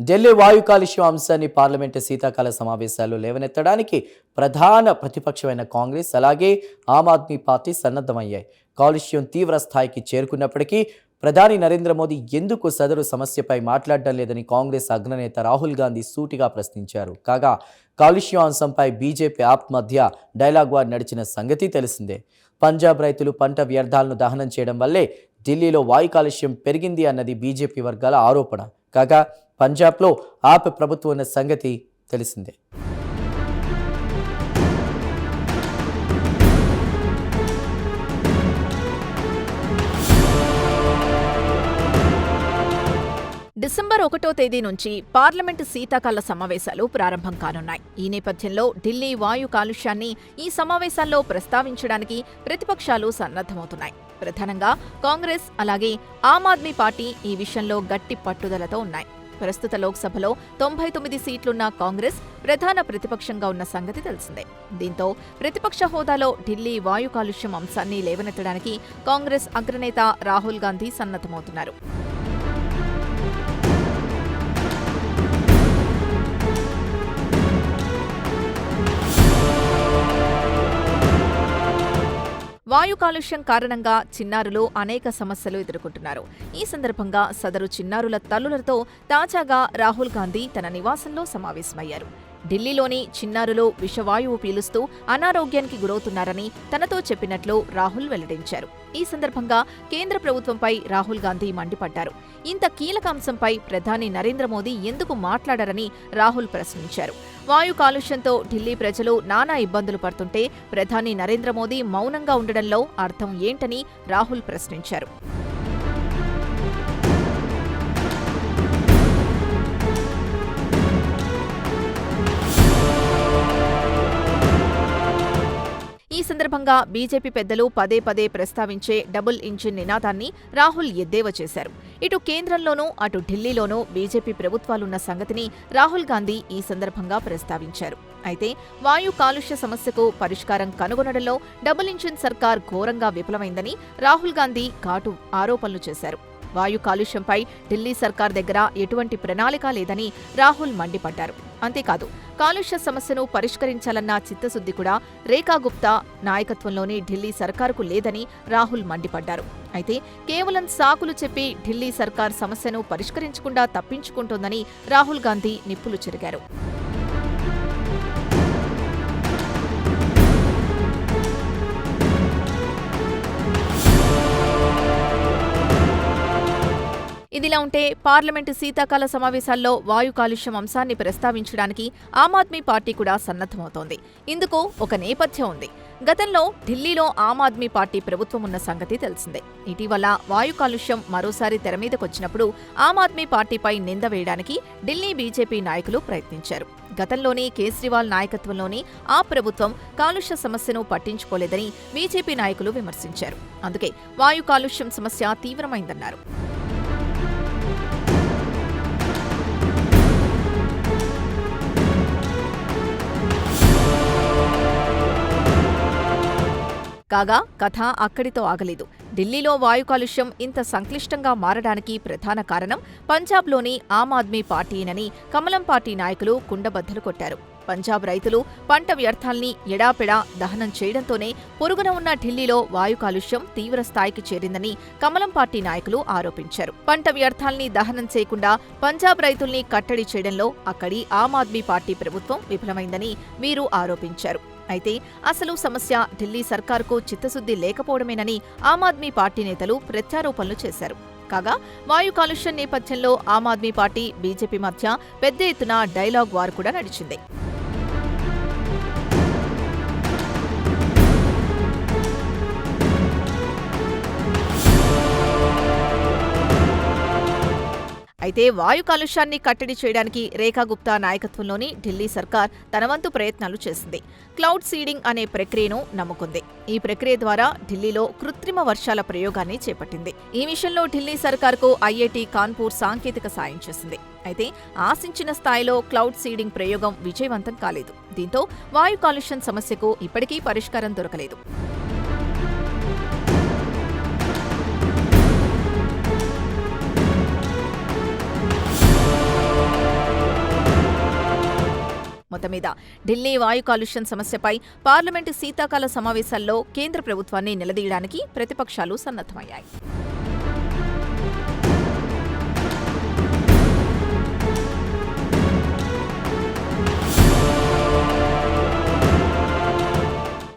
ఢిల్లీ వాయు కాలుష్యం అంశాన్ని పార్లమెంటు శీతాకాల సమావేశాలు లేవనెత్తడానికి ప్రధాన ప్రతిపక్షమైన కాంగ్రెస్ అలాగే ఆమ్ ఆద్మీ పార్టీ సన్నద్ధమయ్యాయి. కాలుష్యం తీవ్ర స్థాయికి చేరుకున్నప్పటికీ ప్రధాని నరేంద్ర మోదీ ఎందుకు సదరు సమస్యపై మాట్లాడడం లేదని కాంగ్రెస్ అగ్రనేత రాహుల్ గాంధీ సూటిగా ప్రశ్నించారు. కాగా కాలుష్యం అంశంపై బీజేపీ ఆప్ మధ్య డైలాగ్ వార్ నడిచిన సంగతి తెలిసిందే. పంజాబ్ రైతులు పంట వ్యర్థాలను దహనం చేయడం వల్లే ఢిల్లీలో వాయు కాలుష్యం పెరిగింది అన్నది బీజేపీ వర్గాల ఆరోపణ. కాగా పంజాబ్లో ఆప్ ప్రభుత్వం ఉన్న సంగతి తెలిసిందే. డిసెంబర్ ఒకటో తేదీ నుంచి పార్లమెంటు శీతాకాల సమావేశాలు ప్రారంభం కానున్నాయి. ఈ నేపథ్యంలో ఢిల్లీ వాయు కాలుష్యాన్ని ఈ సమావేశాల్లో ప్రస్తావించడానికి ప్రతిపక్షాలు సన్నద్ధమవుతున్నాయి. ప్రధానంగా కాంగ్రెస్ అలాగే ఆమ్ ఆద్మీ పార్టీ ఈ విషయంలో గట్టి పట్టుదలతో ఉన్నాయి. ప్రస్తుత లోక్సభలో తొంభై తొమ్మిది సీట్లున్న కాంగ్రెస్ ప్రధాన ప్రతిపక్షంగా ఉన్న సంగతి తెలిసిందే. దీంతో ప్రతిపక్ష హోదాలో ఢిల్లీ వాయు కాలుష్యం అంశాన్ని లేవనెత్తడానికి కాంగ్రెస్ అగ్రనేత రాహుల్ గాంధీ సన్నద్ధమవుతున్నారు. వాయు కాలుష్యం కారణంగా చిన్నారులు అనేక సమస్యలు ఎదుర్కొంటున్నారు. ఈ సందర్భంగా సదరు చిన్నారుల తల్లులతో తాజాగా రాహుల్ గాంధీ తన నివాసంలో సమావేశమయ్యారు. ఢిల్లీలోని చిన్నారులు విషవాయువు పీలుస్తూ అనారోగ్యానికి గురవుతున్నారని తనతో చెప్పినట్లు రాహుల్ వెల్లడించారు. ఈ సందర్భంగా కేంద్ర ప్రభుత్వంపై రాహుల్ గాంధీ మండిపడ్డారు. ఇంత కీలక అంశంపై ప్రధాని నరేంద్ర మోదీ ఎందుకు మాట్లాడారని రాహుల్ ప్రశ్నించారు. వాయు కాలుష్యంతో ఢిల్లీ ప్రజలు నానా ఇబ్బందులు పడుతుంటే ప్రధాని నరేంద్ర మోదీ మౌనంగా ఉండడంలో అర్థం ఏంటని రాహుల్ ప్రశ్నించారు. సందర్భంగా బీజేపీ పెద్దలు పదే పదే ప్రస్తావించే డబుల్ ఇంజిన్ నినాదాన్ని రాహుల్ ఎద్దేవా చేశారు. ఇటు కేంద్రంలోనూ అటు ఢిల్లీలోనూ బీజేపీ ప్రభుత్వాలున్న సంగతిని రాహుల్ గాంధీ ఈ సందర్భంగా ప్రస్తావించారు. అయితే వాయు కాలుష్య సమస్యకు పరిష్కారం కనుగొనడంలో డబుల్ ఇంజిన్ సర్కార్ ఘోరంగా విఫలమైందని రాహుల్ గాంధీ ఘాటు ఆరోపణలు చేశారు. వాయు కాలుష్యంపై ఢిల్లీ సర్కార్ దగ్గర ఎటువంటి ప్రణాళిక లేదని రాహుల్ మండిపడ్డారు. అంతేకాదు కాలుష్య సమస్యను పరిష్కరించాలన్న చిత్తశుద్ధి కూడా రేఖా గుప్తా నాయకత్వంలోని ఢిల్లీ సర్కారుకు లేదని రాహుల్ మండిపడ్డారు. అయితే కేవలం సాకులు చెప్పి ఢిల్లీ సర్కార్ సమస్యను పరిష్కరించకుండా తప్పించుకుంటోందని రాహుల్ గాంధీ నిప్పులు చెరిగారు. ఇదిలా ఉంటే పార్లమెంటు శీతాకాల సమావేశాల్లో వాయు కాలుష్యం అంశాన్ని ప్రస్తావించడానికి ఆమ్ ఆద్మీ పార్టీ కూడా సన్నద్ధమవుతోంది. ఇందుకు ఒక నేపథ్యం ఉంది. గతంలో ఢిల్లీలో ఆమ్ ఆద్మీ పార్టీ ప్రభుత్వం ఉన్న సంగతి తెలిసిందే. ఇటీవల వాయు కాలుష్యం మరోసారి తెర మీదకొచ్చినప్పుడు ఆమ్ ఆద్మీ పార్టీపై నింద వేయడానికి ఢిల్లీ బీజేపీ నాయకులు ప్రయత్నించారు. గతంలోని కేజ్రీవాల్ నాయకత్వంలోని ఆ ప్రభుత్వం కాలుష్య సమస్యను పట్టించుకోలేదని బీజేపీ నాయకులు విమర్శించారు. అందుకే వాయు కాలుష్యం సమస్య తీవ్రమైందన్నారు. కాగా కథ అక్కడితో ఆగలేదు. ఢిల్లీలో వాయు కాలుష్యం ఇంత సంక్లిష్టంగా మారడానికి ప్రధాన కారణం పంజాబ్లోని ఆమ్ ఆద్మీ పార్టీనని కమలం పార్టీ నాయకులు కుండబద్దలు కొట్టారు. పంజాబ్ రైతులు పంట వ్యర్థాల్ని ఎడాపెడా దహనం చేయడంతోనే పొరుగున ఉన్న ఢిల్లీలో వాయు కాలుష్యం తీవ్ర స్థాయికి చేరిందని కమలం పార్టీ నాయకులు ఆరోపించారు. పంట వ్యర్థాల్ని దహనం చేయకుండా పంజాబ్ రైతుల్ని కట్టడి చేయడంలో అక్కడి ఆమ్ ఆద్మీ పార్టీ ప్రభుత్వం విఫలమైందని వీరు ఆరోపించారు. అయితే అసలు సమస్య ఢిల్లీ సర్కార్కు చిత్తశుద్ధి లేకపోవడమేనని ఆమ్ ఆద్మీ పార్టీ నేతలు ప్రత్యారోపణలు చేశారు. కాగా వాయు కాలుష్యం నేపథ్యంలో ఆమ్ ఆద్మీ పార్టీ బీజేపీ మధ్య పెద్ద ఎత్తున డైలాగ్ వార్ కూడా నడిచింది. అయితే వాయు కాలుష్యాన్ని కట్టడి చేయడానికి రేఖా గుప్తా నాయకత్వంలోని ఢిల్లీ సర్కార్ తన వంతు ప్రయత్నాలు చేసింది. క్లౌడ్ సీడింగ్ అనే ప్రక్రియను నమ్ముకుంది. ఈ ప్రక్రియ ద్వారా ఢిల్లీలో కృత్రిమ వర్షాల ప్రయోగాన్ని చేపట్టింది. ఈ విషయంలో ఢిల్లీ సర్కార్కు ఐఐటి కాన్పూర్ సాంకేతిక సాయం చేసింది. అయితే ఆశించిన స్థాయిలో క్లౌడ్ సీడింగ్ ప్రయోగం విజయవంతం కాలేదు. దీంతో వాయు కాలుష్యం సమస్యకు ఇప్పటికీ పరిష్కారం దొరకలేదు. మొత్తం మీద. ఢిల్లీ వాయు కాలుష్యం సమస్యపై పార్లమెంటు శీతాకాల సమావేశాల్లో కేంద్ర ప్రభుత్వాన్ని నిలదీయడానికి ప్రతిపక్షాలు సన్నద్ధమయ్యాయి.